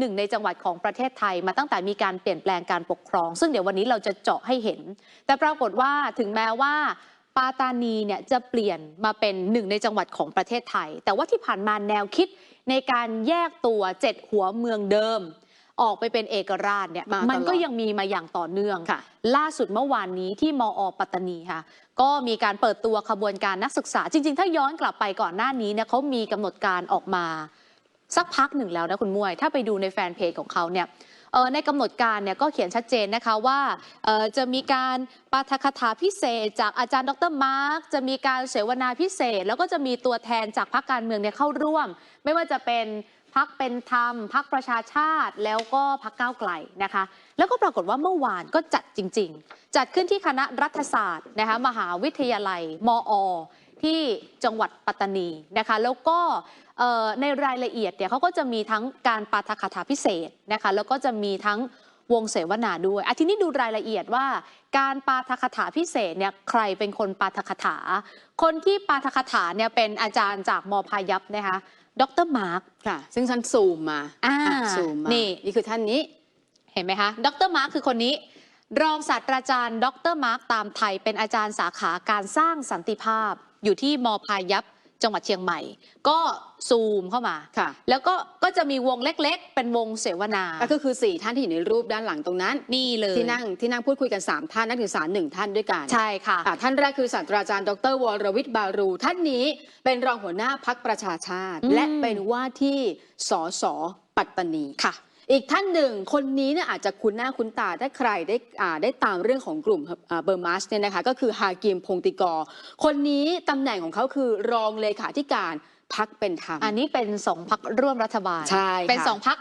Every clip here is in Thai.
หนึ่งในจังหวัดของประเทศไทย มาตั้งแต่มีการเปลี่ยนแปลงการปกครอง ซึ่งเดี๋ยววันนี้เราจะเจาะให้เห็น แต่ปรากฏว่าถึงแม้ว่าปาตานีเนี่ยจะเปลี่ยนมาเป็นหนึ่งในจังหวัดของประเทศไทย แต่ว่าที่ผ่านมาแนวคิดในการแยกตัวเจ็ดหัวเมืองเดิม ออกไปเป็นเอกราชเนี่ยมาตลอดมันก็ยังมีมาอย่างต่อเนื่องค่ะล่าสุดเมื่อวานนี้ที่มอปัตตานีค่ะก็มีการเปิดตัวขบวนการนักศึกษา จริง ๆ ถ้าย้อนกลับไปก่อนหน้านี้เนี่ยเขามีกำหนดการออกมา สักพักหนึ่งแล้วนะคุณมวย ถ้าไปดูในแฟนเพจของเขาเนี่ยในกำหนดการเนี่ยก็เขียนชัดเจนนะคะว่าจะมีการปาฐกถาพิเศษ จากอาจารย์ดรมาร์กจะมีการเสวนาพิเศษ แล้วก็จะมีตัวแทนจากพรรคการเมืองเนี่ยเข้าร่วม ไม่ว่าจะเป็นพักเป็นธรรมพักประชาชาติแล้วก็พักก้าวไกลนะคะ แล้วก็ปรากฏว่าเมื่อวานก็จัดจริง ๆ จัดขึ้นที่คณะรัฐศาสตร์นะคะมหาวิทยาลัยมอ ที่จังหวัดปัตตานีนะคะ แล้วก็ ในรายละเอียดเนี่ยเขาก็จะมีทั้งการปาฐกถาพิเศษนะคะแล้วก็จะมีทั้งวงเสวนาด้วยอะทีนี้ดูรายละเอียดว่า การปาฐกถาพิเศษเนี่ยใครเป็นคนปาฐกถา คนที่ปาฐกถาเนี่ยเป็นอาจารย์จากมพายัพนะคะดรมาร์คค่ะ ซึ่งฉันซูมมาอ่าอะซูมมานี่นี่คือท่านนี้เห็นไหมคะดรมาร์คคือคนนี้ รองศาสตราจารย์ ดรมาร์คตามไทย เป็นอาจารย์สาขาการสร้างสันติภาพ อยู่ที่มพายัพ จังหวัดเชียงใหม่ ก็ซูมเข้ามา ค่ะ แล้วก็ก็จะมีวงเล็กๆ เป็นวงเสวนา ก็คือสี่ท่านที่อยู่ในรูปด้านหลังตรงนั้น นี่เลยที่นั่งที่นั่งพูดคุยกัน 3 ท่าน นักศึกษาหนึ่งท่านด้วยกันใช่ค่ะอะ ท่านแรกคือศาสตราจารย์ดรวรวิทย์บารู ท่านนี้เป็นรองหัวหน้าพักประชาชาติอืมและเป็นว่าที่สสปัตตานีค่ะ อีกท่านหนึ่งคนนี้เนี่ยอาจจะคุ้นหน้าคุ้นตาถ้าใครได้อ่าได้ตามเรื่องของกลุ่มอ่าเบอร์มัสเนี่ยนะคะก็คือฮากิมพงติกร คนนี้ตำแหน่งของเขาคือรองเลขาธิการพักเป็นธรรม อันนี้เป็นสองพักร่วมรัฐบาล ใช่เป็นค่ะสองพัก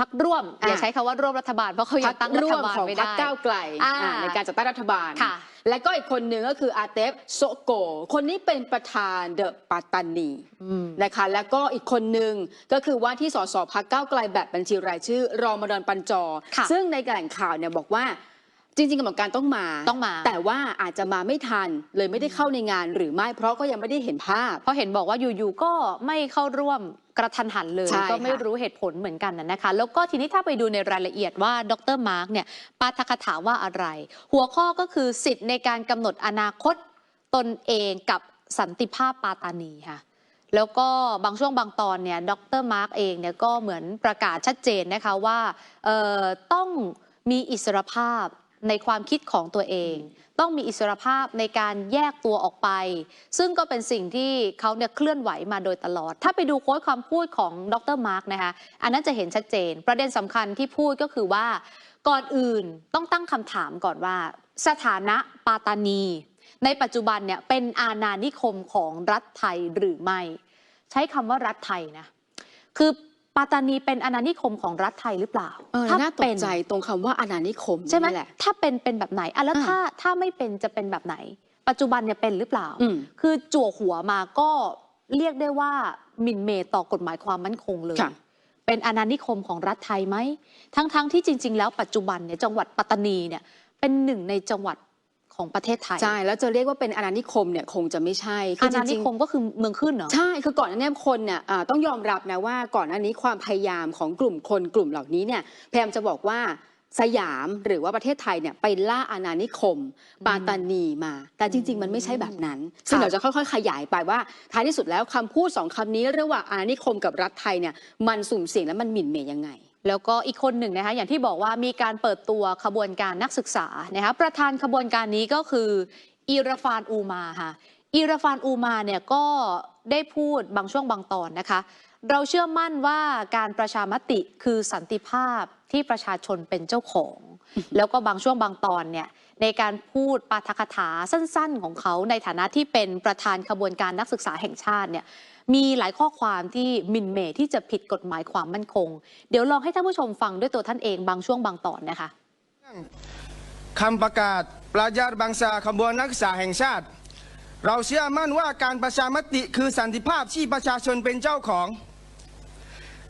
พักร่วมอะอย่าใช้คำว่าร่วมรัฐบาลเพราะเขายัพังกตั้งรัร่ฐวมบาลของไม่พักได้ก้าวไกลอ่าอ่าในการจัดตั้งรัฐบาลค่ะ และก็อีกคนหนึ่งก็คืออาเตฟโซโก คนนี้เป็นประธานเดอะปัตตานีอืมนะคะ แล้วก็อีกคนหนึ่งก็คือว่าที่สสพักก้าวไกลแบบบัญชีรายชื่อ รองมดอนปัญจอค่ะซึ่งในแหล่งข่าวเนี่ยบอกว่า จริงๆกำหนดการต้องมาต้องมา แต่ว่าอาจจะมาไม่ทันเลยไม่ได้เข้าในงานหรือไม่เพราะก็ยังไม่ได้เห็นภาพ เพราะเห็นบอกว่าอยู่ๆก็ไม่เข้าร่วมกระทันหันเลย ใช่ก็ไม่ค่ะ รู้เหตุผลเหมือนกันน่ะนะคะ แล้วก็ทีนี้ถ้าไปดูในรายละเอียดว่าดรมาร์กเนี่ยปาฐกถาว่าอะไร หัวข้อก็คือสิทธิ์ในการกำหนดอนาคตตนเองกับสันติภาพปาตานีค่ะ แล้วก็บางช่วงบางตอนเนี่ยดรมาร์กเองเนี่ยก็เหมือนประกาศชัดเจนนะคะว่าเอ่อต้องมีอิสรภาพ ในความคิดของตัวเอง ต้องมีอิสรภาพในการแยกตัวออกไป ซึ่งก็เป็นสิ่งที่เขาเนี่ยเคลื่อนไหวมาโดยตลอด ถ้าไปดูโค้ดคำพูดของดรมาร์กนะคะอันนั้นจะเห็นชัดเจน ประเด็นสำคัญที่พูดก็คือว่า ก่อนอื่นต้องตั้งคำถามก่อนว่า สถานะปาตานี ในปัจจุบันเนี่ยเป็นอาณานิคมของรัฐไทยหรือไม่ ใช้คำว่ารัฐไทยนะคือ ปาตานีเป็นอาณานิคมของรัฐไทยหรือเปล่าเออถ้าน่าตเป็กนใจตรงคำว่าอาณานิคมใช่ไหมนั่นแหละถ้าเป็นเป็นแบบไหนอะแล้วอ่าถ้าถ้าไม่เป็นจะเป็นแบบไหน ปัจจุบันเนี่ยเป็นหรือเปล่าอืมคือจั่วหัวมาก็เรียกได้ว่าหมินเมย์ต่อกฎหมายความมั่นคงเลยค่ะเป็นอาณานิคมของรัฐไทยไหม ทั้งๆที่จริง ๆ แล้วปัจจุบันเนี่ยจังหวัดปัตตานีเนี่ยเป็นหนึ่งในจังหวัด ของประเทศไทย ใช่ แล้วจะเรียกว่าเป็นอาณานิคมเนี่ยคงจะไม่ใช่คือาจณานิริงคมก็คือเมืองขึ้นเหรอ ใช่ คือก่อนหน้านี้คนเนี่ยอ่าต้องยอมรับนะว่าก่อนหน้านี้ความพยายามของกลุ่มคนกลุ่มเหล่านี้เนี่ยพยายามจะบอกว่าสยามหรือว่าประเทศไทยเนี่ยไปล่าอาณานิคมปาตานีมา แต่จริง ๆ มันไม่ใช่แบบนั้น ซึ่งค่ะเดี๋ยวจะค่อยๆ ขยายไปว่าท้ายที่สุดแล้วคำพูดสองคำนี้ระหว่างอาณานิคมกับรัฐไทยเนี่ยมันสุ่มเสี่ยงและมันหมิ่นเหมยยังไง แล้วก็อีกคนหนึ่งนะคะอย่างที่บอกว่ามีการเปิดตัวขบวนการนักศึกษานะคะประธานขบวนการนี้ก็คืออีราฟานอูมาค่ะอีราฟานอูมาเนี่ยก็ได้พูดบางช่วงบางตอนนะคะ เราเชื่อมั่นว่าการประชามติคือสันติภาพที่ประชาชนเป็นเจ้าของ แล้วก็บางช่วงบางตอนเนี่ยในการพูดปาฐกถาสั้นๆ ของเขาในฐานะที่เป็นประธานขบวนการนักศึกษาแห่งชาติเนี่ย มีหลายข้อความที่มินเมย์ที่จะผิดกฎหมายความมั่นคง เดี๋ยวลองให้ท่านผู้ชมฟังด้วยตัวท่านเองบางช่วงบางตอนนะคะคำประกาศปราญาบังษาขบวนนักศึกษาแห่งชาติ เราเชื่อมั่นว่าการประชามติคือสันติภาพที่ประชาชนเป็นเจ้าของ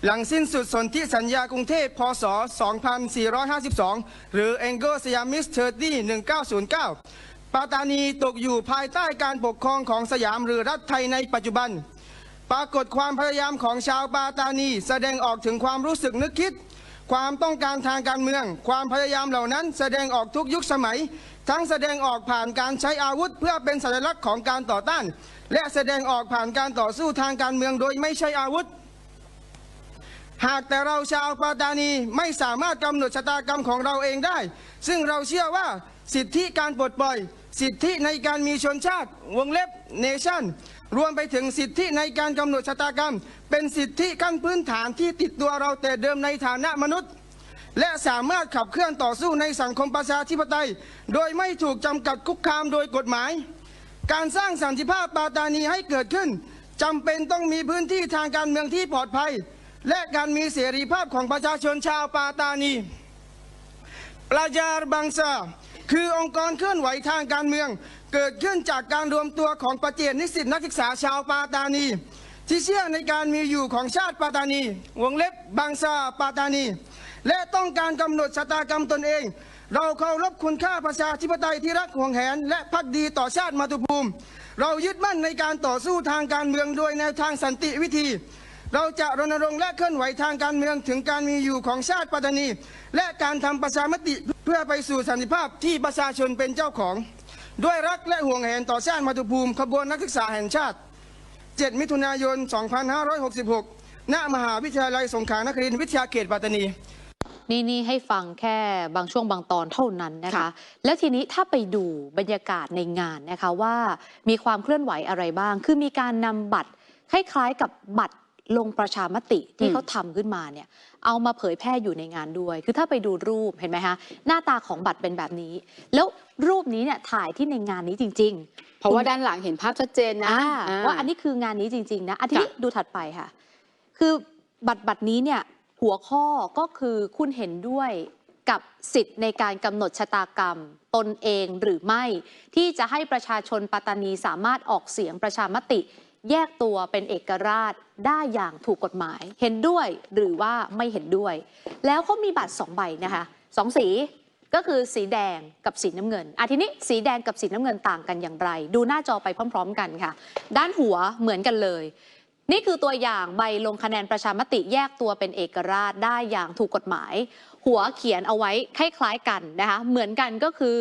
หลังสิ้นสุดสนธิสัญญากรุงเทพพศ 2452 หรือ Anglo Siamese Treaty 1909ปาตานีตกอยู่ภายใต้การปกครองของสยามหรือรัฐไทยในปัจจุบัน ปรากฏความพยายามของชาวปาตานี แสดงออกถึงความรู้สึกนึกคิด ความต้องการทางการเมือง ความพยายามเหล่านั้น แสดงออกทุกยุคสมัย ทั้งแสดงออกผ่านการใช้อาวุธ เพื่อเป็นสัญลักษณ์ของการต่อต้าน และแสดงออกผ่านการต่อสู้ทางการเมืองโดยไม่ใช้อาวุธหากแต่เราชาวปาตานีไม่สามารถกำหนดชะตากรรมของเราเองได้ ซึ่งเราเชื่อว่าสิทธิการปลดปล่อย สิทธิในการมีชนชาติ วงเล็บเนชั่นรวมไปถึงสิทธิในการกำหนดชะตากรรม เป็นสิทธิขั้นพื้นฐานที่ติดตัวเราแต่เดิมในฐานะมนุษย์ และสามารถขับเคลื่อนต่อสู้ในสังคมประชาธิปไตย โดยไม่ถูกจำกัดคุกคามโดยกฎหมาย การสร้างสันติภาพปาตานีให้เกิดขึ้นจำเป็นต้องมีพื้นที่ทางการเมืองที่ปลอดภัย และการมีเสรีภาพของประชาชนชาวปาตานีปลาจาร์บังซา คือองค์กรเคลื่อนไหวทางการเมือง เกิดขึ้นจากการรวมตัวของประเจนนิสิตนักศึกษาชาวปาตานี ที่เชื่อในการมีอยู่ของชาติปาตานี วงเล็บบังซาปาตานี และต้องการกำหนดชะตากรรมตนเอง เราเคารพคุณค่าประชาธิปไตยที่รักห่วงแหน และพักดีต่อชาติมาตุภูมิ เรายึดมั่นในการต่อสู้ทางการเมืองโดยแนวทางสันติวิธี เราจะรณรงค์และเคลื่อนไหวทางการเมืองถึงการมีอยู่ของชาติปัตตานี และการทำประชามติเพื่อไปสู่สันติภาพที่ประชาชนเป็นเจ้าของ ด้วยรักและห่วงแหนต่อชาติมาตุภูมิ ขบวนนักศึกษาแห่งชาติ 7 มิถุนายน 2566 ณ มหาวิทยาลัยสงขลานครินทร์วิทยาเขตปัตตานีนี่นี่ให้ฟังแค่บางช่วงบางตอนเท่านั้นนะคะค่ะแล้วทีนี้ถ้าไปดูบรรยากาศในงานนะคะว่ามีความเคลื่อนไหวอะไรบ้าง คือมีการนำบัตรคล้ายๆกับบัตร ลงประชามติที่เขาทำขึ้นมาเนี่ยเอามาเผยแพร่อยู่ในงานด้วย คือถ้าไปดูรูปเห็นไหมคะหน้าตาของบัตรเป็นแบบนี้ แล้วรูปนี้เนี่ยถ่ายที่ในงานนี้จริง ๆ เพราะว่าด้านหลังเห็นภาพชัดเจนนะอ่าอ่าว่าอันนี้คืองานนี้จริง ๆ นะอันนี้ค่ะดูถัดไปค่ะ คือบัตรบัตรนี้เนี่ยหัวข้อก็คือคุณเห็นด้วยกับสิทธิ์ในการกำหนดชะตากรรม ตนเองหรือไม่ ที่จะให้ประชาชนปัตตานีสามารถออกเสียงประชามติ แยกตัวเป็นเอกราชได้อย่างถูกกฎหมาย เห็นด้วยหรือว่าไม่เห็นด้วย แล้วเขามีบัตรสองใบนะคะสองสีก็คือสีแดงกับสีน้ำเงินอาทีนี้สีแดงกับสีน้ำเงินต่างกันอย่างไร ดูหน้าจอไปพร้อม ๆ กันค่ะ ด้านหัวเหมือนกันเลย นี่คือตัวอย่างใบลงคะแนนประชามติแยกตัวเป็นเอกราชได้อย่างถูกกฎหมาย หัวเขียนเอาไว้คล้ายๆกันนะคะเหมือนกันก็คือ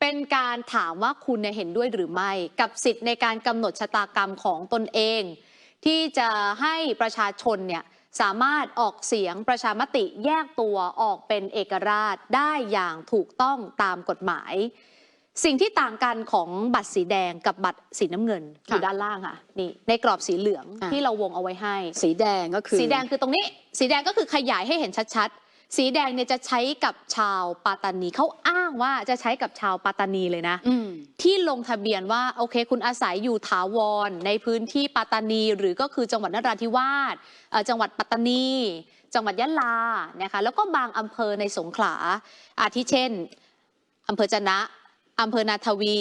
เป็นการถามว่าคุณเนี่ยเห็นด้วยหรือไม่ กับสิทธิ์ในการกำหนดชะตากรรมของตนเอง ที่จะให้ประชาชนเนี่ยสามารถออกเสียงประชามติแยกตัวออกเป็นเอกราชได้อย่างถูกต้องตามกฎหมาย สิ่งที่ต่างกันของบัตรสีแดงกับบัตรสีน้ำเงินอยู่ค่ะด้านล่างค่ะนี่ในกรอบสีเหลืองอะที่เราวงเอาไว้ให้ สีแดงก็คือ สีแดงคือตรงนี้ สีแดงก็คือขยายให้เห็นชัดๆ สีแดงเนี่ยจะใช้กับชาวปาตานีเขาอ้างว่าจะใช้กับชาวปาตานีเลยนะอืมที่ลงทะเบียนว่าโอเค คุณอาศัยอยู่ถาวร ในพื้นที่ปัตตานี หรือก็คือจังหวัดนราธิวาสเอ่อจังหวัดปัตตานี จังหวัดยะลานะคะแล้วก็บางอำเภอในสงขลาอาทิเช่นอำเภอจะนะอำเภอนาทวี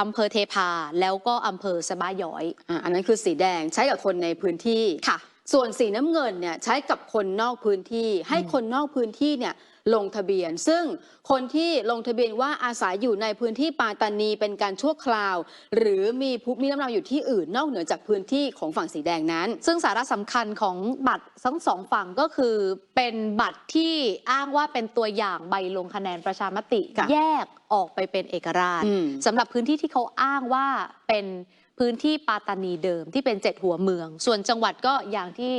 อำเภอเทพา แล้วก็อำเภอสะบ้าย้อยอ่าอันนั้นคือสีแดงใช้กับคนในพื้นที่ค่ะ ส่วนสีน้ำเงินเนี่ยใช้กับคนนอกพื้นที่ ให้คนนอกพื้นที่เนี่ยลงทะเบียน ซึ่งคนที่ลงทะเบียนว่าอาศัยอยู่ในพื้นที่ปาตานีเป็นการชั่วคราว หรือมีภูมิลำเนาอยู่ที่อื่นนอกเหนือจากพื้นที่ของฝั่งสีแดงนั้น ซึ่งสาระสำคัญของบัตรทั้งสองฝั่งก็คือ เป็นบัตรที่อ้างว่าเป็นตัวอย่างใบลงคะแนนประชามติค่ะแยกออกไปเป็นเอกราชอืมสำหรับพื้นที่ที่เขาอ้างว่าเป็น พื้นที่ปาตานีเดิมที่เป็นเจ็ดหัวเมือง ส่วนจังหวัดก็อย่างที่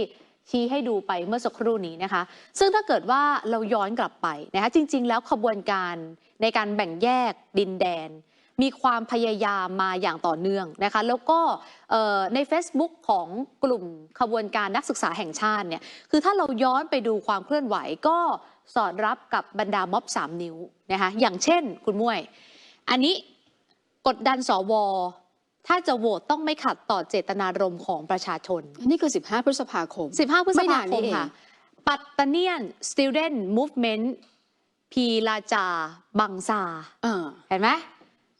ชี้ให้ดูไปเมื่อสักครู่นี้นะคะ ซึ่งถ้าเกิดว่าเราย้อนกลับไปนะคะจริง ๆ แล้วขบวนการในการแบ่งแยกดินแดน มีความพยายามมาอย่างต่อเนื่องนะคะ แล้วก็ใน Facebook ของกลุ่มขบวนการนักศึกษาแห่งชาติเนี่ยคือถ้าเราย้อนไปดูความเคลื่อนไหวก็สอดรับกับบรรดาม็อบ3 นิ้วนะคะอย่างเช่นคุณมุ้ยอันนี้กดดันสว ถ้าจะโหวตต้องไม่ขัดต่อเจตนารมณ์ของประชาชน นี่คือ 15 พฤษภาคม 15 พฤษไม่ภานานคนี่มเองค่ะ ปัตตาเนียน Student Movement พีลาจา บังซาอ่าเห็นไหม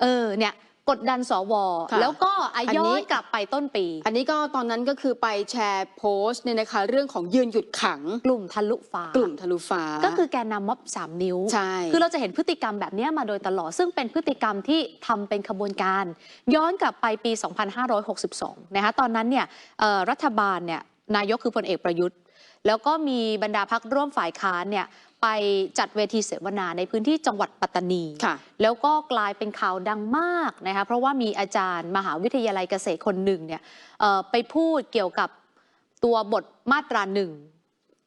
เออเนี่ย กดดันสว ค่ะแล้วก็อะอันนี้ย้อนกลับไปต้นปี อันนี้ก็ตอนนั้นก็คือไปแชร์โพสต์เนี่ยนะคะ เรื่องของยืนหยุดขัง กลุ่มทะลุฟ้า กลุ่มทะลุฟ้าก็คือแกนนำม็อบสามนิ้ว ใช่ คือเราจะเห็นพฤติกรรมแบบเนี้ยมาโดยตลอด ซึ่งเป็นพฤติกรรมที่ทำเป็นขบวนการ ย้อนกลับไปปี 2562 นะคะตอนนั้นเนี่ยเอ่อรัฐบาลเนี่ยนายกคือพลเอกประยุทธ์ แล้วก็มีบรรดาพักร่วมฝ่ายค้านเนี่ย ไปจัดเวทีเสวนาในพื้นที่จังหวัดปัตตานีค่ะแล้วก็กลายเป็นข่าวดังมากนะคะเพราะว่ามีอาจารย์มหาวิทยาลัยเกษตรคนหนึ่งเนี่ยเอ่อไปพูดเกี่ยวกับตัวบทมาตราหนึ่ง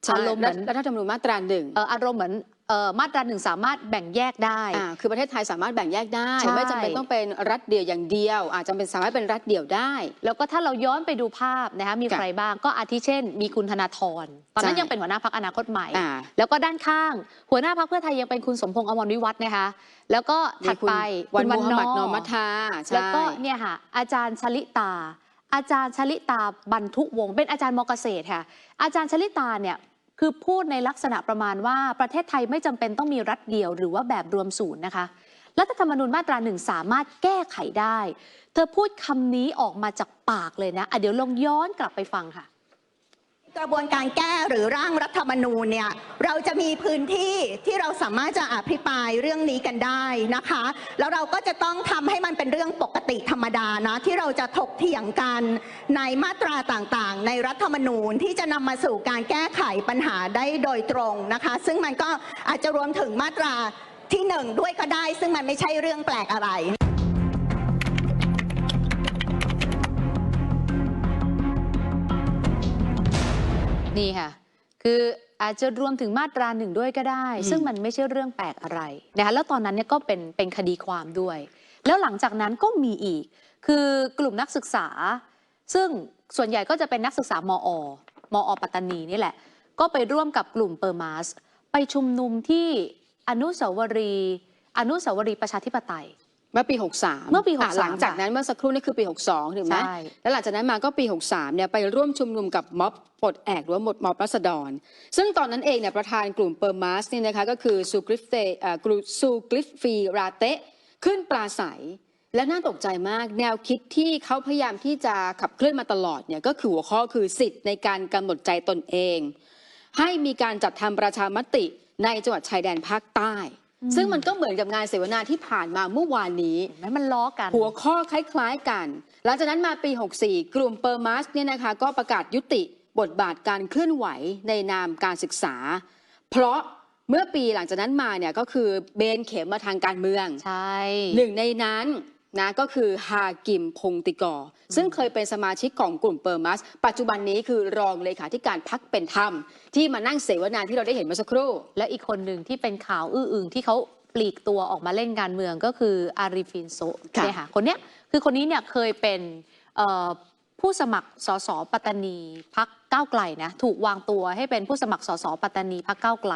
ใช่อารมณ์เหมือนรัฐธรรมนูญมาตราหนึ่งเอ่ออารมณ์เหมือนเอ่อ มาตราหนึ่งสามารถแบ่งแยกได้อ่าคือประเทศไทยสามารถแบ่งแยกได้ใช่ไม่จำเป็นต้องเป็นรัฐเดียวอย่างเดียว อาจจะเป็นสามารถเป็นรัฐเดียวได้ แล้วก็ถ้าเราย้อนไปดูภาพนะคะมีค่ะใครบ้างก็อาทิเช่น มีคุณธนาธรตอนนั้นใช่ยังเป็นหัวหน้าพักอนาคตใหม่อ่าแล้วก็ด้านข้าง หัวหน้าพักเพื่อไทยยังเป็นคุณสมพงษ์อมรวิวัฒน์นะคะ แล้วก็ถัดมีคุณไปวันคุณมุฮัมมัดนอมัทาใช่แล้วก็เนี่ยค่ะอาจารย์ชลิตาอาจารย์ชลิตาบรรทุวงศ์เป็นอาจารย์มอเกษตรค่ะ อาจารย์ชลิตาเนี่ย คือพูดในลักษณะประมาณว่าประเทศไทยไม่จำเป็นต้องมีรัฐเดียว หรือว่าแบบรวมศูนย์นะคะรัฐธรรมนูญมาตราหนึ่งสามารถแก้ไขได้ เธอพูดคำนี้ออกมาจากปากเลยนะอะเดี๋ยวลองย้อนกลับไปฟังค่ะ กระบวนการแก้หรือร่างรัฐธรรมนูญเนี่ยเราจะมีพื้นที่ที่เราสามารถจะอภิปรายเรื่องนี้กันได้นะคะ แล้วเราก็จะต้องทำให้มันเป็นเรื่องปกติธรรมดานะที่เราจะถกเถียงกันในมาตราต่างๆ ในรัฐธรรมนูญที่จะนำมาสู่การแก้ไขปัญหาได้โดยตรงนะคะ ซึ่งมันก็อาจจะรวมถึงมาตราที่หนึ่งด้วยก็ได้ ซึ่งมันไม่ใช่เรื่องแปลกอะไร นี่ค่ะ คืออาจจะรวมถึงมาตราหนึ่งด้วยก็ได้อืมซึ่งมันไม่ใช่เรื่องแปลกอะไรนะคะแล้วตอนนั้นเนี่ยก็เป็นเป็นคดีความด้วย แล้วหลังจากนั้นก็มีอีก คือกลุ่มนักศึกษา ซึ่งส่วนใหญ่ก็จะเป็นนักศึกษามอ มอปัตตานีนี่แหละ ก็ไปร่วมกับกลุ่มเปอร์มาสไปชุมนุมที่อนุสาวรีย์อนุสาวรีย์ประชาธิปไตย เมื่อปี 63เมื่อปีะ63หลังจากนั้นเมื่อสักครู่นี่คือปี 62ถูกไหมใช่ แล้วหลังจากนั้นมาก็ปี 63เนี่ยไปร่วมชุมนุมกับม็อบปลดแอกหรือว่าม็อบรัษฎร ซึ่งตอนนั้นเองเนี่ยประธานกลุ่มเปอร์มาสเนี่ยนะคะก็คือซูกริฟเตเอ่อกรูซูกริฟฟีราเตะขึ้นปราศัย และน่าตกใจมากแนวคิดที่เขาพยายามที่จะขับเคลื่อนมาตลอดเนี่ยก็คือหัวข้อคือสิทธิ์ในการกำหนดใจตนเอง ให้มีการจัดทำประชามติในจังหวัดชายแดนภาคใต้ ซึ่งมันก็เหมือนกับงานเสวนาที่ผ่านมาเมื่อวานนี้เห็นไหมมันล้อกัน หัวข้อคล้ายๆกัน หลังจากนั้นมาปี 64 กลุ่มเปอร์มัสเนี่ยนะคะก็ประกาศยุติบทบาทการเคลื่อนไหวในนามการศึกษา เพราะเมื่อปีหลังจากนั้นมาเนี่ยก็คือเบนเข็มมาทางการเมือง ใช่ หนึ่งในนั้น นะก็คือฮากิมพงติกอร์ซึ่งเคยเป็นสมาชิกของกลุ่มเปอร์มัส ปัจจุบันนี้คือรองเลขาธิการพักเป็นธรรม ที่มานั่งเสวนาที่เราได้เห็นเมื่อสักครู่ และอีกคนหนึ่งที่เป็นข่าวอื้ออึงที่เขาปลีกตัวออกมาเล่นการเมืองก็คืออาริฟินโซะค่ะเนี่ยค่ะคนเนี้ยคือคนนี้เนี่ยเคยเป็นเอ่อผู้สมัครสสปัตตานีพัก ก้าวไกลนะถูกวางตัวให้เป็นผู้สมัครสสปัตตานีพักก้าวไกล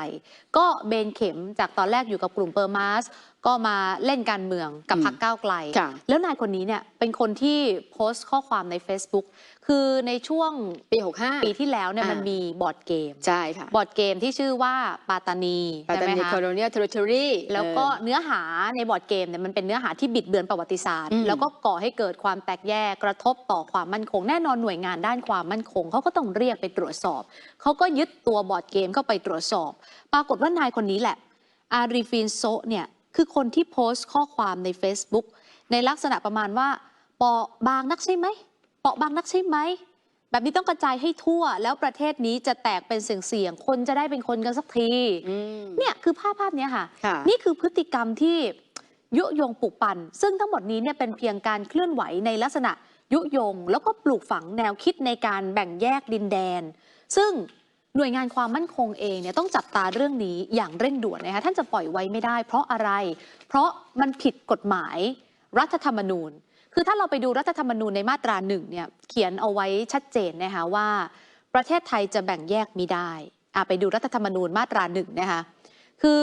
ก็เบนเข็มจากตอนแรกอยู่กับกลุ่มเปอร์มาสก็มาเล่นการเมืองกับพักก้าวไกลค่ะแล้วนายคนนี้เนี่ยเป็นคนที่โพสต์ข้อความใน Facebook คือในช่วงปี 65 ปีที่แล้วเนี่ยอ่ามัมันมีบอร์ดเกม ใช่ค่ะ บอร์ดเกมที่ชื่อว่าปาตานีปัตใช่ตาไหมนีคะ colonial territory แล้วก็เนื้อหาในบอร์ดเกมเนี่ยมันเป็นเนื้อหาที่บิดเบือนประวัติศาสตร์อืมแล้วก็ก่อให้เกิดความแตกแยกกระทบต่อความมั่นคง แน่นอนหน่วยงานด้านความมั่นคงเขาก็ต้องเรียกไปตรวจสอบ เขาก็ยึดตัวบอร์ดเกมเข้าไปตรวจสอบ ปรากฏว่านายคนนี้แหละ อารีฟินโซะเนี่ยคือคนที่โพสต์ข้อความใน Facebook ในลักษณะประมาณว่าเปราะบางนักใช่ไหมเปราะบางนักใช่ไหมแบบนี้ต้องกระจายให้ทั่วแล้วประเทศนี้จะแตกเป็นเสี่ยงๆคนจะได้เป็นคนกันสักทีอืมเนี่ยคือภาพภาพเนี้ยค่ะค่ะ นี่คือพฤติกรรมที่ยุยงปลุกปั่นซึ่งทั้งหมดนี้เนี่ยเป็นเพียงการเคลื่อนไหวในลักษณะ ยุยง แล้วก็ปลูกฝังแนวคิดในการแบ่งแยกดินแดน ซึ่งหน่วยงานความมั่นคงเองเนี่ยต้องจับตาเรื่องนี้อย่างเร่งด่วนนะคะท่านจะปล่อยไว้ไม่ได้ เพราะอะไร เพราะมันผิดกฎหมายรัฐธรรมนูญ คือถ้าเราไปดูรัฐธรรมนูญในมาตราหนึ่งเนี่ยเขียนเอาไว้ชัดเจนนะคะว่า ประเทศไทยจะแบ่งแยกมิได้อะไปดูรัฐธรรมนูญมาตราหนึ่งนะคะคือ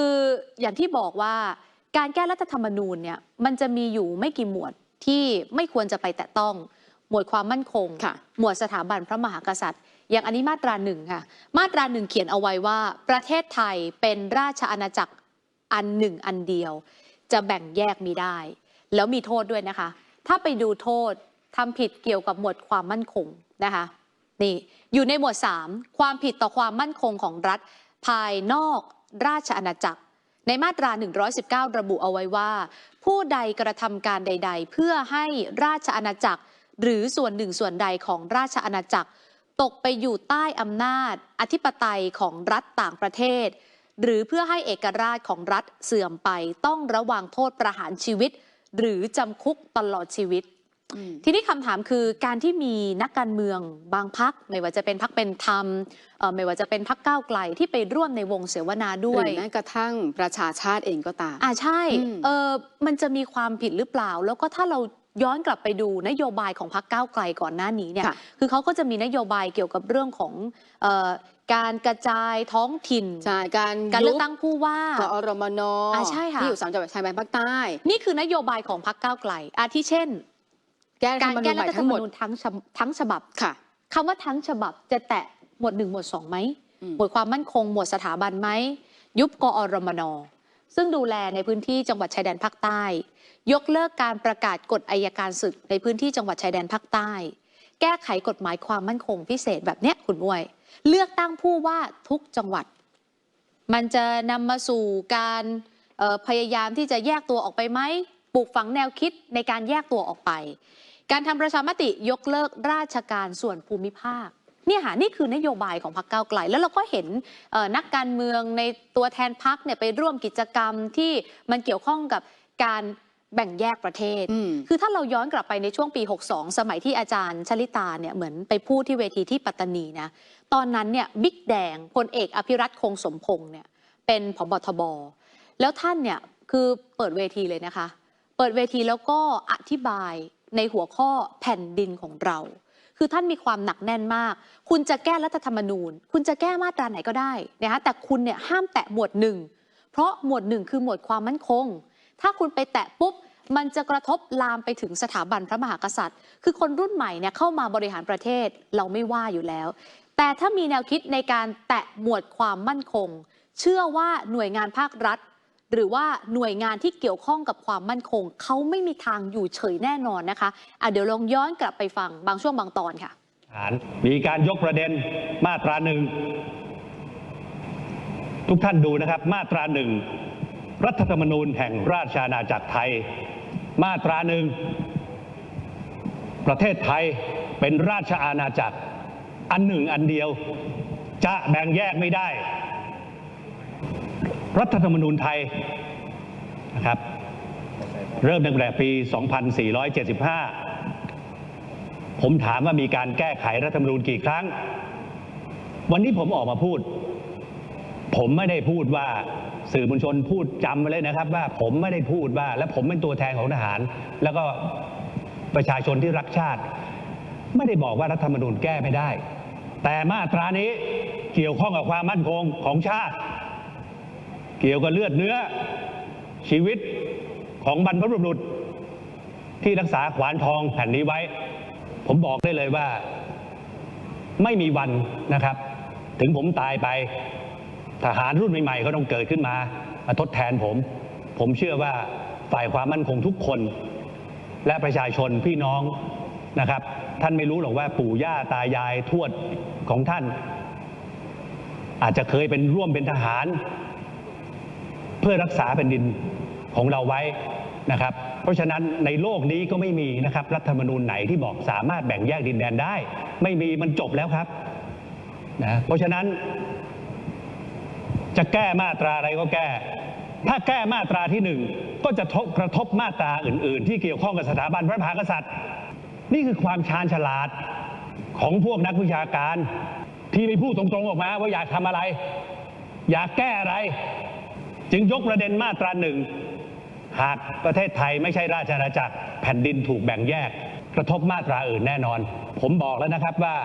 อย่างที่บอกว่าการแก้รัฐธรรมนูญเนี่ยมันจะมีอยู่ไม่กี่หมวด ที่ไม่ควรจะไปแตะต้อง หมวดความมั่นคงค่ะหมวดสถาบันพระมหากษัตริย์ อย่างอันนี้มาตราหนึ่งค่ะ มาตราหนึ่งเขียนเอาไว้ว่า ประเทศไทยเป็นราชอาณาจักรอันหนึ่งอันเดียว จะแบ่งแยกมีได้ แล้วมีโทษด้วยนะคะ ถ้าไปดูโทษทำผิดเกี่ยวกับหมวดความมั่นคงนะคะนี่อยู่ในหมวด 3 ความผิดต่อความมั่นคงของรัฐ ภายนอกราชอาณาจักร ในมาตรา 119 ระบุเอาไว้ว่า ผู้ใดกระทำการใด ๆ เพื่อให้ราชอาณาจักร หรือส่วนหนึ่งส่วนใดของราชอาณาจักร ตกไปอยู่ใต้อำนาจ อธิปไตยของรัฐต่างประเทศ หรือเพื่อให้เอกราชของรัฐเสื่อมไปต้องระวังโทษประหารชีวิต หรือจำคุกตลอดชีวิต ทีนี้คำถามคือการที่มีนักการเมืองบางพักไม่ว่าจะเป็นพักเป็นธรรมเอ่อไม่ว่าจะเป็นพักก้าวไกลที่ไปร่วมในวงเสวนาด้หวรืยอแม้กระทั่งประชาชาติเองก็ตามอ่าใช่อืมเออมันจะมีความผิดหรือเปล่า แล้วก็ถ้าเราย้อนกลับไปดูนโยบายของพรรคก้าวไกลก่อนหน้านี้เนี่ยค่ะคือเขาก็จะมีนโยบายเกี่ยวกับเรื่องของเออการกระจายท้องถิ่น ใช่ การการเลือกตั้งผู้ว่ากอรมนอ่าใช่ค่ะที่อยู่สามจังหวัดชายแดนภาคใต้ นี่คือนโยบายของพรรคก้าวไกล อาทิเช่น แก้รัฐธการรรมนูแก้ญใหรัม่ฐธรทั้รงมหมดนูญทั้งฉบับทั้งฉบับค่ะคำว่าทั้งฉบับจะแตะหมวดหนึ่งหมวดสองไหมอืมหมวดความมั่นคง หมวดสถาบันไหมยุบกอรมนซึ่งดูแลในพื้นที่จังหวัดชายแดนภาคใต้ ยกเลิกการประกาศกฎอายการศึกในพื้นที่จังหวัดชายแดนภาคใต้ แก้ไขกฎหมายความมั่นคงพิเศษแบบเนี้ยคุณมวย เลือกตั้งผู้ว่าทุกจังหวัด มันจะนำมาสู่การเอ่อพยายามที่จะแยกตัวออกไปไหมปลูกฝังแนวคิดในการแยกตัวออกไป การทำประชามติยกเลิกราชการส่วนภูมิภาคเนี่ยค่ะนี่คือนโยบายของพรรคก้าวไกล แล้วเราก็เห็นเอ่อนักการเมืองในตัวแทนพรรคเนี่ยไปร่วมกิจกรรมที่มันเกี่ยวข้องกับการแบ่งแยกประเทศอืมคือถ้าเราย้อนกลับไปในช่วงปี 62 สมัยที่อาจารย์ชลิตาเนี่ยเหมือนไปพูดที่เวทีที่ปัตตานีนะ ตอนนั้นเนี่ยบิ๊กแดงพลเอกอภิรัตคงสมพงษ์เนี่ยเป็นผบทบ แล้วท่านเนี่ยคือเปิดเวทีเลยนะคะ เปิดเวทีแล้วก็อธิบาย ในหัวข้อแผ่นดินของเรา คือท่านมีความหนักแน่นมาก คุณจะแก้รัฐธรรมนูญ คุณจะแก้มาตราไหนก็ได้นะคะแต่คุณเนี่ยห้ามแตะหมวดหนึ่งเพราะหมวดหนึ่งคือหมวดความมั่นคง ถ้าคุณไปแตะปุ๊บมันจะกระทบลามไปถึงสถาบันพระมหากษัตริย์ คือคนรุ่นใหม่เนี่ยเข้ามาบริหารประเทศเราไม่ว่าอยู่แล้ว แต่ถ้ามีแนวคิดในการแตะหมวดความมั่นคง เชื่อว่าหน่วยงานภาครัฐ หรือว่าหน่วยงานที่เกี่ยวข้องกับความมั่นคง เขาไม่มีทางอยู่เฉยแน่นอนนะคะะเดี๋ยวลองย้อนกลับไปฟังบางช่วงบางตอนค่ะมีการยกประเด็นมาตราหนึ่งทุกท่านดูนะครับ มาตราหนึ่งรัฐธรรมนูญแห่งราชอาณาจักรไทย มาตราหนึ่งประเทศไทยเป็นราชอาณาจักร อันหนึ่งอันเดียว จะแบ่งแยกไม่ได้ รัฐธรรมนูญไทยนะครับ เริ่มตั้งแต่ปี 2475 ผมถามว่ามีการแก้ไขรัฐธรรมนูญกี่ครั้ง วันนี้ผมออกมาพูด ผมไม่ได้พูดว่าสื่อมวลชนพูดจำมาเลยนะครับ ว่าผมไม่ได้พูดว่า และผมเป็นตัวแทนของทหาร แล้วก็ประชาชนที่รักชาติ ไม่ได้บอกว่ารัฐธรรมนูญแก้ไม่ได้ แต่มาตรานี้เกี่ยวข้องกับความมั่นคงของชาติ เกี่ยวกับเลือดเนื้อชีวิตของบรรพบุรุษ ที่รักษาขวานทองแผ่นนี้ไว้ ผมบอกได้เลยว่า ไม่มีวันนะครับ ถึงผมตายไป ทหารรุ่นใหม่ๆก็ต้องเกิดขึ้นมามาทดแทนผม ผมเชื่อว่าฝ่ายความมั่นคงทุกคน และประชาชนพี่น้องนะครับ ท่านไม่รู้หรอกว่าปู่ย่าตายายทวดของท่าน อาจจะเคยเป็นร่วมเป็นทหาร เพื่อรักษาแผ่นดินของเราไว้นะครับ เพราะฉะนั้นในโลกนี้ก็ไม่มีนะครับรัฐธรรมนูญไหนที่บอกสามารถแบ่งแยกดินแดนได้ ไม่มีมันจบแล้วครับนะเพราะฉะนั้นจะแก้มาตราอะไรก็แก้ ถ้าแก้มาตราที่หนึ่งก็จะทบกระทบมาตราอื่น ๆ ที่เกี่ยวข้องกับสถาบันพระมหากษัตริย์ นี่คือความชาญฉลาดของพวกนักวิชาการ ที่ไม่พูดตรง ๆ ออกมาว่าอยากทำอะไร อยากแก้อะไร จึงยกประเด็นมาตราหนึ่ง หากประเทศไทยไม่ใช่ราชอาณาจักรแผ่นดินถูกแบ่งแยก กระทบมาตราอื่นแน่นอน ผมบอกแล้วนะครับว่า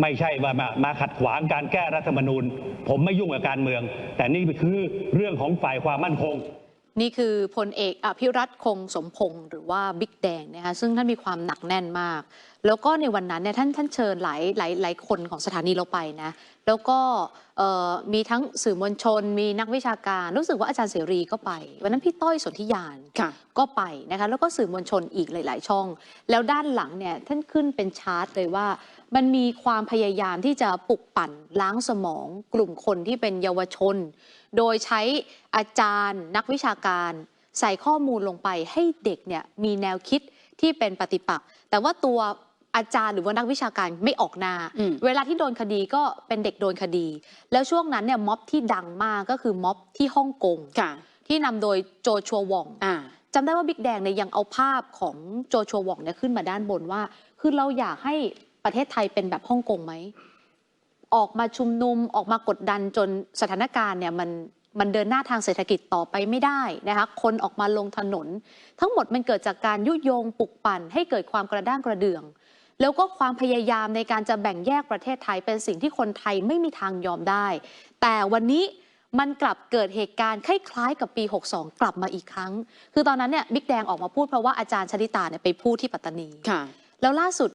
ไม่ใช่ว่ามามาขัดขวางการแก้รัฐธรรมนูญ ผมไม่ยุ่งกับการเมือง แต่นี่คือเรื่องของฝ่ายความมั่นคง นี่คือพลเอกอภิรัตคงสมพงศ์หรือว่าบิ๊กแดงนะคะซึ่งท่านมีความหนักแน่นมาก แล้วก็ในวันนั้นเนี่ยท่านท่านเชิญหลายหลายหลายคนของสถานีเราไปนะแล้วก็เอ่อมีทั้งสื่อมวลชน มีนักวิชาการ รู้สึกว่าอาจารย์เสรีก็ไป วันนั้นพี่ต้อยสนธิยานค่ะก็ไปนะคะแล้วก็สื่อมวลชนอีกหลาย ๆ ช่อง แล้วด้านหลังเนี่ยท่านขึ้นเป็นชาร์ตเลยว่า มันมีความพยายามที่จะปลุกปั่นล้างสมอง กลุ่มคนที่เป็นเยาวชน โดยใช้อาจารย์ นักวิชาการ ใส่ข้อมูลลงไปให้เด็กเนี่ยมีแนวคิดที่เป็นปฏิปักษ์แต่ว่าตัวอาจารย์หรือว่านักวิชาการไม่ออกหน้าอืมเวลาที่โดนคดีก็เป็นเด็กโดนคดี แล้วช่วงนั้นเนี่ยม็อบที่ดังมากก็คือม็อบที่ฮ่องกงค่ะที่นำโดยโจชัววองอ่าจำได้ว่าบิ๊กแดงเนี่ยยังเอาภาพของโจชัววองเนี่ยขึ้นมาด้านบนว่า คือเราอยากให้ ประเทศไทยเป็นแบบฮ่องกงไหม ออกมาชุมนุมออกมากดดันจนสถานการณ์เนี่ยมันมันเดินหน้าทางเศรษฐกิจต่อไปไม่ได้นะคะ คนออกมาลงถนน ทั้งหมดมันเกิดจากการยุยงปลุกปั่น ให้เกิดความกระด้างกระเดื่อง แล้วก็ความพยายามในการจะแบ่งแยกประเทศไทยเป็นสิ่งที่คนไทยไม่มีทางยอมได้ แต่วันนี้มันกลับเกิดเหตุการณ์คล้ายๆ กับปี 62 กลับมาอีกครั้ง คือตอนนั้นเนี่ยบิ๊กแดงออกมาพูดเพราะว่าอาจารย์ชลิตาเนี่ยไปพูดที่ปัตตานีค่ะแล้วล่าสุด